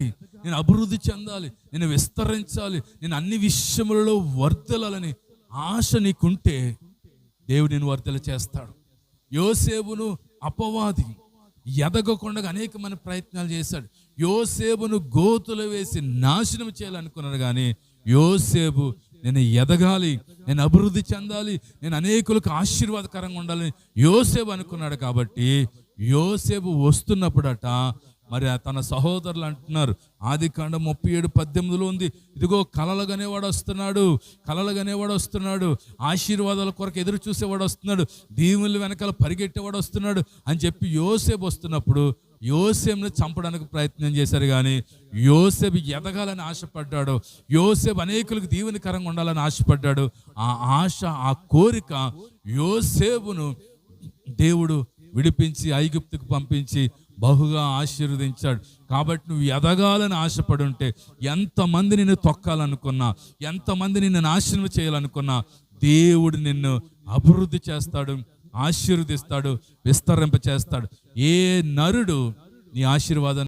నేను అభివృద్ధి చెందాలి నేను విస్తరించాలి నేను అన్ని విషయములలో వర్ధలాలని ఆశ నీకుంటే దేవుడు నేను వర్ధల చేస్తాడు. యోసేపును అపవాది ఎదగకుండా అనేకమైన ప్రయత్నాలు చేశాడు. యోసేపును గోతులు వేసి నాశనం చేయాలనుకున్నాడు కానీ యోసేపు నేను ఎదగాలి నేను అభివృద్ధి చెందాలి నేను అనేకులకు ఆశీర్వాదకరంగా ఉండాలని యోసేపు అనుకున్నాడు కాబట్టి యోసేపు వస్తున్నప్పుడట మరి తన సహోదరులు అంటున్నారు ఆది కాండ ముప్పై ఏడు పద్దెనిమిదిలో ఉంది. ఇదిగో కలలుగనేవాడు వస్తున్నాడు కలలుగనేవాడు వస్తున్నాడు ఆశీర్వాదాల కొరకు ఎదురు చూసేవాడు వస్తున్నాడు దీవుల వెనకాల పరిగెట్టేవాడు వస్తున్నాడు అని చెప్పి యోసేపు వస్తున్నప్పుడు యోసేపుని చంపడానికి ప్రయత్నం చేశారు కానీ యోసేపు ఎదగాలని ఆశపడ్డాడు యోసేపు అనేకులకు దీవెనకరంగా ఉండాలని ఆశపడ్డాడు. ఆ ఆశ ఆ కోరిక యోసేపును దేవుడు విడిపించి ఐగుప్తుకు పంపించి బహుగా ఆశీర్వదించాడు. కాబట్టి నువ్వు ఎదగాలని ఆశపడుంటే ఉంటే ఎంతమంది నిన్ను తొక్కాలనుకున్నా ఎంతమంది నిన్ను నాశనం చేయాలనుకున్నా దేవుడు నిన్ను అభివృద్ధి చేస్తాడు ఆశీర్వదిస్తాడు విస్తరింప చేస్తాడు ఏ నరుడు నీ ఆశీర్వాదాన్ని